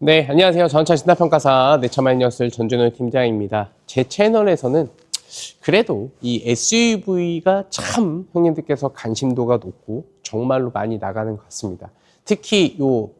네, 안녕하세요. 전차 신화평가사 내차마이너스 전준호 팀장입니다. 제 채널에서는 그래도 이 SUV가 참 형님들께서 관심도가 높고 정말로 많이 나가는 것 같습니다. 특히 요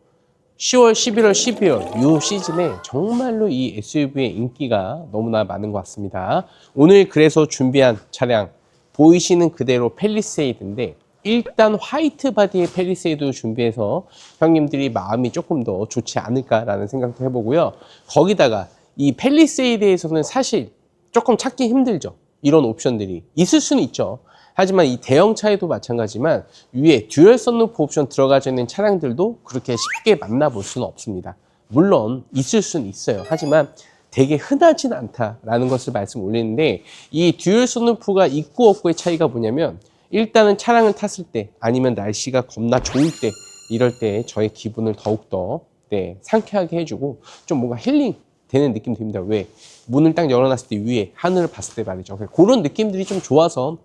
10월, 11월, 12월 요 시즌에 정말로 이 SUV의 인기가 너무나 많은 것 같습니다. 오늘 그래서 준비한 차량 보이시는 그대로 펠리세이드인데 일단 화이트 바디의 펠리세이드 준비해서 형님들이 마음이 조금 더 좋지 않을까라는 생각도 해보고요. 거기다가 이 펠리세이드에서는 사실 조금 찾기 힘들죠. 이런 옵션들이 있을 수는 있죠. 하지만 이 대형차에도 마찬가지지만 위에 듀얼 썬루프 옵션 들어가져 있는 차량들도 그렇게 쉽게 만나볼 수는 없습니다. 물론 있을 수는 있어요. 하지만 되게 흔하진 않다라는 것을 말씀 올리는데 이 듀얼 썬루프가 있고 없고의 차이가 뭐냐면 일단은 차량을 탔을 때 아니면 날씨가 겁나 좋을 때 이럴 때 저의 기분을 더욱더 네, 상쾌하게 해주고 좀 뭔가 힐링 되는 느낌 듭니다. 왜? 문을 딱 열어놨을 때 위에 하늘을 봤을 때 말이죠. 그런 느낌들이 좀 좋아서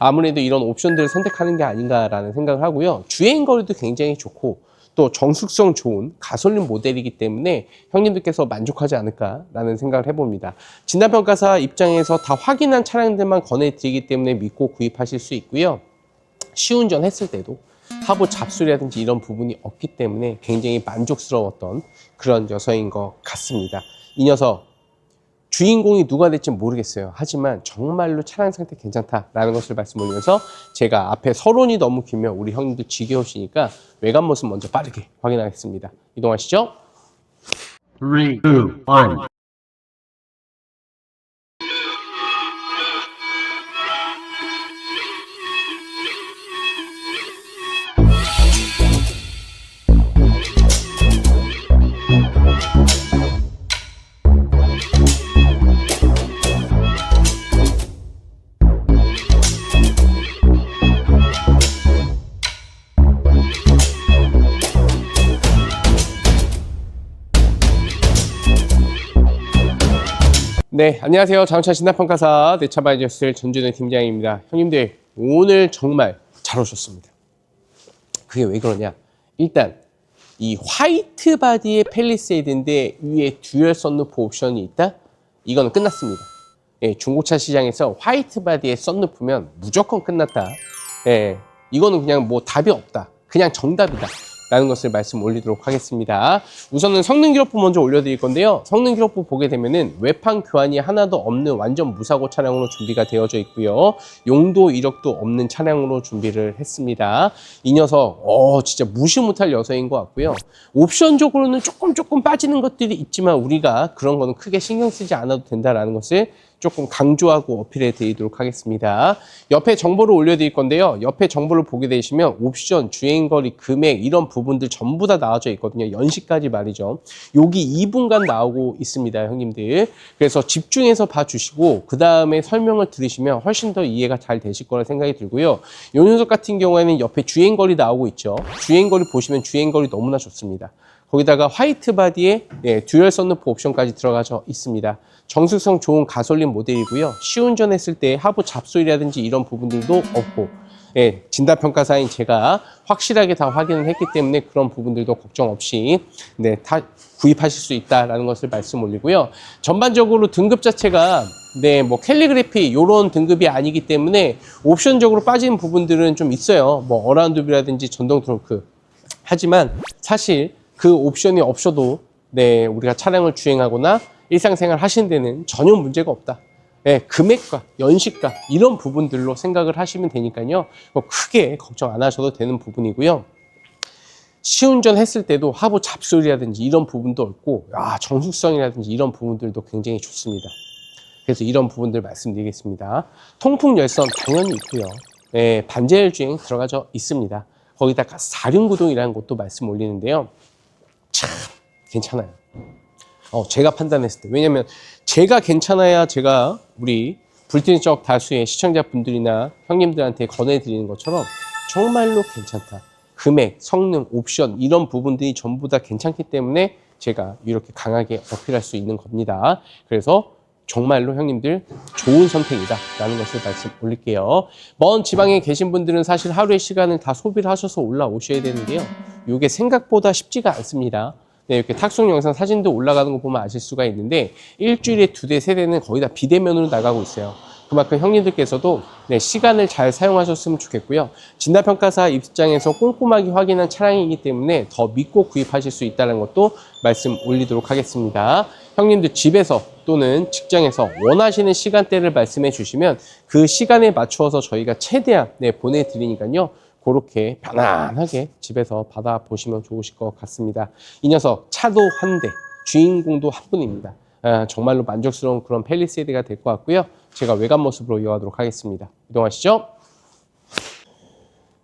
아무래도 이런 옵션들을 선택하는 게 아닌가라는 생각을 하고요. 주행 거리도 굉장히 좋고 또 정숙성 좋은 가솔린 모델이기 때문에 형님들께서 만족하지 않을까라는 생각을 해봅니다. 진단평가사 입장에서 다 확인한 차량들만 권해드리기 때문에 믿고 구입하실 수 있고요. 시운전 했을 때도 하부 잡소리라든지 이런 부분이 없기 때문에 굉장히 만족스러웠던 그런 녀석인 것 같습니다. 이 녀석 주인공이 누가 될지 모르겠어요. 하지만 정말로 차량 상태 괜찮다라는 것을 말씀드리면서 제가 앞에 서론이 너무 길면 우리 형님들 지겨우시니까 외관 모습 먼저 빠르게 확인하겠습니다. 이동하시죠. Three, two, one. 네, 안녕하세요. 자동차 신나평가사 내차바이저스 전준호 팀장입니다. 형님들, 오늘 정말 잘 오셨습니다. 그게 왜 그러냐? 일단, 이 화이트 바디의 펠리세이드인데 위에 듀얼 썬루프 옵션이 있다? 이거는 끝났습니다. 예, 중고차 시장에서 화이트 바디의 썬루프면 무조건 끝났다. 예, 이거는 그냥 뭐 답이 없다. 그냥 정답이다. 라는 것을 말씀 올리도록 하겠습니다. 우선은 성능 기록부 먼저 올려드릴 건데요. 성능 기록부 보게 되면은 외판 교환이 하나도 없는 완전 무사고 차량으로 준비가 되어져 있고요. 용도 이력도 없는 차량으로 준비를 했습니다. 이 녀석, 어, 진짜 무시 못할 녀석인 것 같고요. 옵션적으로는 조금 조금 빠지는 것들이 있지만 우리가 그런 거는 크게 신경 쓰지 않아도 된다라는 것을 조금 강조하고 어필해 드리도록 하겠습니다. 옆에 정보를 올려드릴 건데요. 옆에 정보를 보게 되시면 옵션, 주행거리, 금액 이런 부분들 전부 다 나와져 있거든요. 연식까지 말이죠. 여기 2분간 나오고 있습니다, 형님들. 그래서 집중해서 봐주시고 그 다음에 설명을 들으시면 훨씬 더 이해가 잘 되실 거라 생각이 들고요. 요 녀석 같은 경우에는 옆에 주행거리 나오고 있죠. 주행거리 보시면 주행거리 너무나 좋습니다. 거기다가 화이트 바디에 예, 듀얼 썬루프 옵션까지 들어가져 있습니다. 정숙성 좋은 가솔린 모델이고요. 시운전했을 때 하부 잡소리라든지 이런 부분들도 없고 예, 진단평가사인 제가 확실하게 다 확인을 했기 때문에 그런 부분들도 걱정 없이 네, 다 구입하실 수 있다라는 것을 말씀 올리고요. 전반적으로 등급 자체가 네, 뭐 캘리그래피 요런 등급이 아니기 때문에 옵션적으로 빠진 부분들은 좀 있어요. 뭐 어라운드 뷰라든지 전동 트렁크. 하지만 사실 그 옵션이 없어도 네, 우리가 차량을 주행하거나 일상생활 하시는 데는 전혀 문제가 없다. 네, 금액과 연식과 이런 부분들로 생각을 하시면 되니까요. 뭐 크게 걱정 안 하셔도 되는 부분이고요. 시운전 했을 때도 하부 잡소리라든지 이런 부분도 없고, 아, 정숙성이라든지 이런 부분들도 굉장히 좋습니다. 그래서 이런 부분들 말씀드리겠습니다. 통풍 열선 당연히 있고요. 예, 반제열 주행 들어가져 있습니다. 거기다가 사륜구동이라는 것도 말씀 올리는데요. 참 괜찮아요. 어, 제가 판단했을 때. 왜냐면 제가 괜찮아야 제가 우리 불특정 다수의 시청자분들이나 형님들한테 권해드리는 것처럼 정말로 괜찮다. 금액, 성능, 옵션 이런 부분들이 전부 다 괜찮기 때문에 제가 이렇게 강하게 어필할 수 있는 겁니다. 그래서 정말로 형님들 좋은 선택이다 라는 것을 말씀 올릴게요. 먼 지방에 계신 분들은 사실 하루의 시간을 다 소비를 하셔서 올라오셔야 되는데요. 이게 생각보다 쉽지가 않습니다. 네, 이렇게 탁송 영상 사진도 올라가는 거 보면 아실 수가 있는데 일주일에 두 대, 세 대는 거의 다 비대면으로 나가고 있어요. 그만큼 형님들께서도 네, 시간을 잘 사용하셨으면 좋겠고요. 진단평가사 입장에서 꼼꼼하게 확인한 차량이기 때문에 더 믿고 구입하실 수 있다는 것도 말씀 올리도록 하겠습니다. 형님들 집에서 또는 직장에서 원하시는 시간대를 말씀해 주시면 그 시간에 맞추어서 저희가 최대한 네, 보내드리니까요. 그렇게 편안하게 집에서 받아 보시면 좋으실 것 같습니다. 이 녀석 차도 한 대, 주인공도 한 분입니다. 아, 정말로 만족스러운 그런 펠리세이드가 될 것 같고요. 제가 외관 모습으로 이어가도록 하겠습니다. 이동하시죠.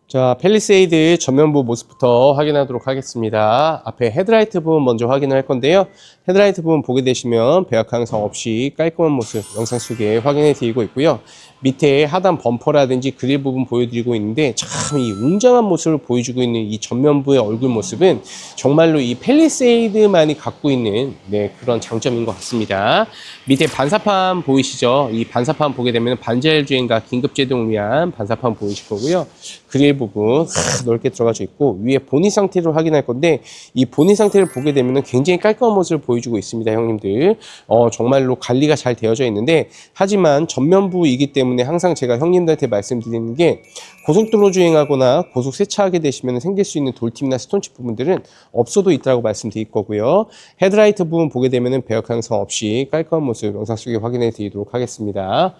자, 펠리세이드 전면부 모습부터 확인하도록 하겠습니다. 앞에 헤드라이트 부분 먼저 확인을 할 건데요. 헤드라이트 부분 보게 되시면 배역 항상 없이 깔끔한 모습 영상 속에 확인해 드리고 있고요. 밑에 하단 범퍼라든지 그릴 부분 보여드리고 있는데 참 이 웅장한 모습을 보여주고 있는 이 전면부의 얼굴 모습은 정말로 이 펠리세이드만이 갖고 있는 네, 그런 장점인 것 같습니다. 밑에 반사판 보이시죠? 이 반사판 보게 되면 반자율 주행과 긴급 제동을 위한 반사판 보이실 거고요. 그릴 부분 하, 넓게 들어가져 있고 위에 보니 상태를 확인할 건데 이 보니 상태를 보게 되면 굉장히 깔끔한 모습을 보여주고 있습니다, 형님들. 어, 정말로 관리가 잘 되어져 있는데 하지만 전면부이기 때문에 항상 제가 형님들한테 말씀드리는 게 고속도로 주행하거나 고속 세차하게 되시면 생길 수 있는 돌팁이나 스톤칩 부분들은 없어도 있다고 말씀드릴 거고요. 헤드라이트 부분 보게 되면 배역 향상 없이 깔끔한 모습 영상 속에 확인해 드리도록 하겠습니다.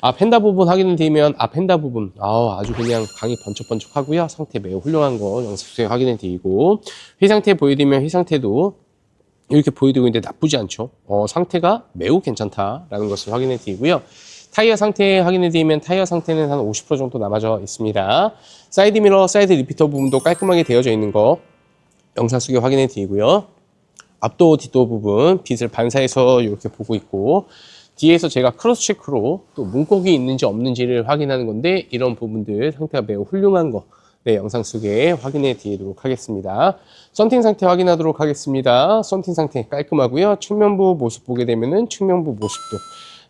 앞 펜다 부분 확인을 드리면 앞 펜다 부분 아우, 아주 그냥 강이 번쩍번쩍하고요. 상태 매우 훌륭한 거 영상 속에 확인해 드리고 휘 상태 보여드리면 휘 상태도 이렇게 보여드리고 있는데 나쁘지 않죠. 어, 상태가 매우 괜찮다라는 것을 확인해 드리고요. 타이어 상태 확인해 드리면 타이어 상태는 한 50% 정도 남아져 있습니다. 사이드 미러, 사이드 리피터 부분도 깔끔하게 되어져 있는 거 영상 속에 확인해 드리고요. 앞도 뒷도 부분 빛을 반사해서 이렇게 보고 있고 뒤에서 제가 크로스 체크로 또 문콕이 있는지 없는지를 확인하는 건데 이런 부분들 상태가 매우 훌륭한 거 네, 영상 속에 확인해 드리도록 하겠습니다. 썬팅 상태 확인하도록 하겠습니다. 썬팅 상태 깔끔하고요. 측면부 모습 보게 되면은 측면부 모습도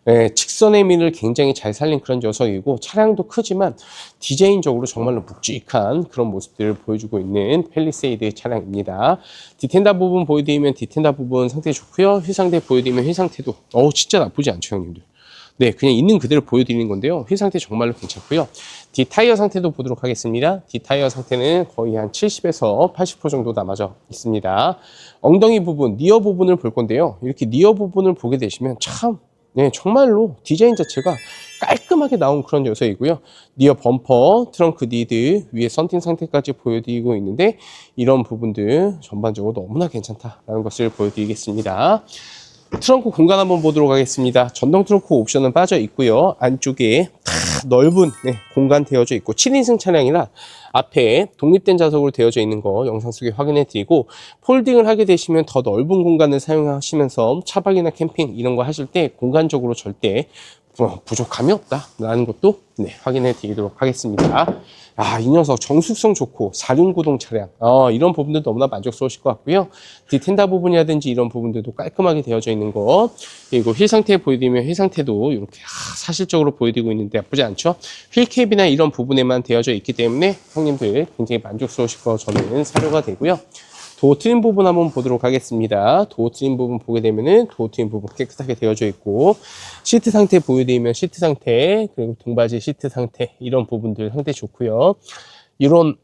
네, 직선의 미를 굉장히 잘 살린 그런 녀석이고 차량도 크지만 디자인적으로 정말로 묵직한 그런 모습들을 보여주고 있는 펠리세이드 차량입니다. 디텐다 부분 보여드리면 디텐다 부분 상태 좋고요. 휠상태 보여드리면 휠상태도 어우 진짜 나쁘지 않죠 형님들. 네, 그냥 있는 그대로 보여드리는 건데요. 휠 상태 정말로 괜찮고요. 뒤 타이어 상태도 보도록 하겠습니다. 뒤 타이어 상태는 거의 한 70에서 80% 정도 남아져 있습니다. 엉덩이 부분, 니어 부분을 볼 건데요. 이렇게 니어 부분을 보게 되시면 참, 네, 정말로 디자인 자체가 깔끔하게 나온 그런 녀석이고요. 니어 범퍼, 트렁크 니드, 위에 썬팅 상태까지 보여드리고 있는데 이런 부분들 전반적으로 너무나 괜찮다라는 것을 보여드리겠습니다. 트렁크 공간 한번 보도록 하겠습니다. 전동 트렁크 옵션은 빠져 있고요. 안쪽에 다 넓은 네, 공간 되어져 있고 7인승 차량이라 앞에 독립된 좌석으로 되어져 있는 거 영상 속에 확인해 드리고 폴딩을 하게 되시면 더 넓은 공간을 사용하시면서 차박이나 캠핑 이런 거 하실 때 공간적으로 절대 부- 부족함이 없다라는 것도 네, 확인해 드리도록 하겠습니다. 아, 이 녀석 정숙성 좋고 사륜구동 차량 어, 이런 부분들 너무나 만족스러우실 것 같고요. 디텐다 부분이라든지 이런 부분들도 깔끔하게 되어져 있는 거 그리고 휠 상태 보여드리면 휠 상태도 이렇게 아, 사실적으로 보여드리고 있는데 나쁘지 않죠. 휠캡이나 이런 부분에만 되어져 있기 때문에 형님들 굉장히 만족스러우실 거 저는 사료가 되고요. 도어 트림 부분 한번 보도록 하겠습니다. 도어 트림 부분 보게 되면은 도어 트림 부분 깨끗하게 되어져 있고 시트 상태 보여드리면 시트 상태 그리고 등받이 시트 상태 이런 부분들 상태 좋고요. 이런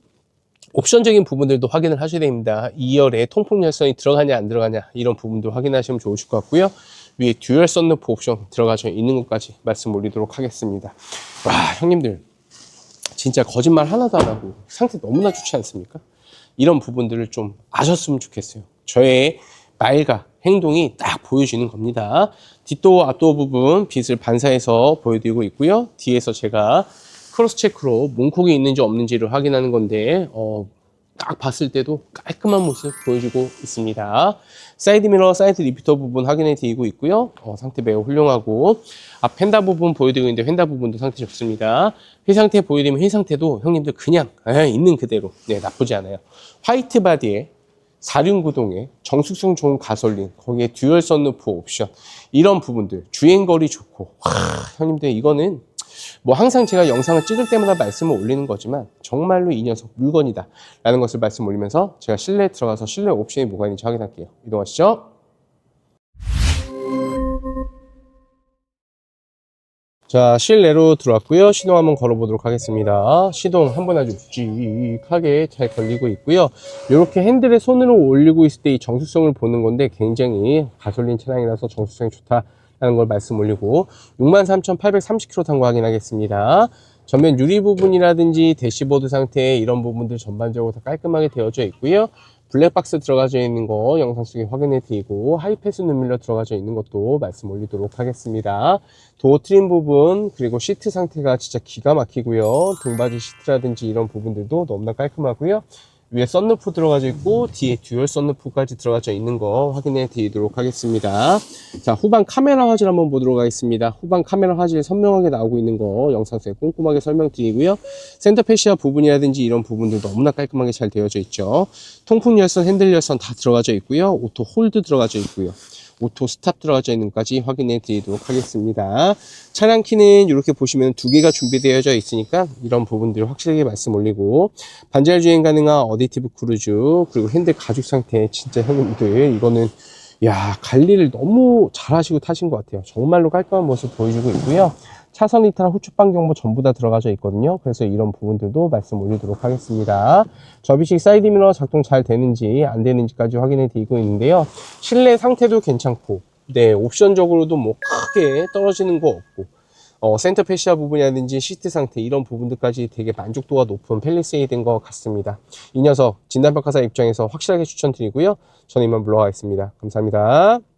옵션적인 부분들도 확인을 하셔야 됩니다. 2열에 통풍 열선이 들어가냐 안 들어가냐 이런 부분도 확인하시면 좋으실 것 같고요. 위에 듀얼 썬루프 옵션 들어가져 있는 것까지 말씀 올리도록 하겠습니다. 와 형님들 진짜 거짓말 하나도 안 하고 상태 너무나 좋지 않습니까? 이런 부분들을 좀 아셨으면 좋겠어요. 저의 말과 행동이 딱 보여지는 겁니다. 뒷도어, 앞도어 부분 빛을 반사해서 보여드리고 있고요. 뒤에서 제가 크로스 체크로 문콕이 있는지 없는지를 확인하는 건데 어, 딱 봤을 때도 깔끔한 모습 보여주고 있습니다. 사이드 미러, 사이드 리피터 부분 확인해 드리고 있고요. 어, 상태 매우 훌륭하고 앞 펜다 부분 보여드리고 있는데 펜다 부분도 상태 좋습니다. 휘 상태 보여드리면 휘 상태도 형님들 그냥 에이, 있는 그대로 네, 나쁘지 않아요. 화이트 바디에 사륜구동에 정숙성 좋은 가솔린 거기에 듀얼 썬루프 옵션 이런 부분들 주행거리 좋고 와, 형님들 이거는 뭐 항상 제가 영상을 찍을 때마다 말씀을 올리는 거지만 정말로 이 녀석 물건이다 라는 것을 말씀 올리면서 제가 실내에 들어가서 실내 옵션이 뭐가 있는지 확인할게요. 이동하시죠. 자, 실내로 들어왔고요. 시동 한번 걸어보도록 하겠습니다. 시동 한번 아주 묵직하게 잘 걸리고 있고요. 이렇게 핸들에 손으로 올리고 있을 때 이 정수성을 보는 건데 굉장히 가솔린 차량이라서 정수성이 좋다 라는 걸 말씀 올리고 63,830km 탄 거 확인하겠습니다. 전면 유리 부분이라든지 대시보드 상태 이런 부분들 전반적으로 다 깔끔하게 되어져 있고요. 블랙박스 들어가져 있는 거 영상 속에 확인해 드리고 하이패스 눈밀러 들어가져 있는 것도 말씀 올리도록 하겠습니다. 도어 트림 부분 그리고 시트 상태가 진짜 기가 막히고요. 등받이 시트라든지 이런 부분들도 너무나 깔끔하고요. 위에 썬루프 들어가져 있고 뒤에 듀얼 썬루프까지 들어가져 있는 거 확인해 드리도록 하겠습니다. 자 후방 카메라 화질 한번 보도록 하겠습니다. 후방 카메라 화질 선명하게 나오고 있는 거 영상 속에 꼼꼼하게 설명드리고요. 센터 패시아 부분이라든지 이런 부분들 너무나 깔끔하게 잘 되어져 있죠. 통풍 열선, 핸들 열선 다 들어가져 있고요. 오토 홀드 들어가져 있고요. 오토 스탑 들어가져 있는 것까지 확인해 드리도록 하겠습니다. 차량 키는 이렇게 보시면 두 개가 준비되어져 있으니까 이런 부분들을 확실하게 말씀 올리고 반절 주행 가능한 어디티브 크루즈 그리고 핸들 가죽 상태 진짜 형님들 이거는 야 관리를 너무 잘 하시고 타신 것 같아요. 정말로 깔끔한 모습 보여주고 있고요. 차선 이탈 후측방 경보 전부 다 들어가져 있거든요. 그래서 이런 부분들도 말씀 올리도록 하겠습니다. 접이식 사이드 미러 작동 잘 되는지 안 되는지까지 확인해 드리고 있는데요. 실내 상태도 괜찮고, 네 옵션적으로도 뭐 크게 떨어지는 거 없고, 어, 센터 패시아 부분이라든지 시트 상태 이런 부분들까지 되게 만족도가 높은 펠리세이드인 것 같습니다. 이 녀석 진단평가사 입장에서 확실하게 추천드리고요. 저는 이만 물러가겠습니다. 감사합니다.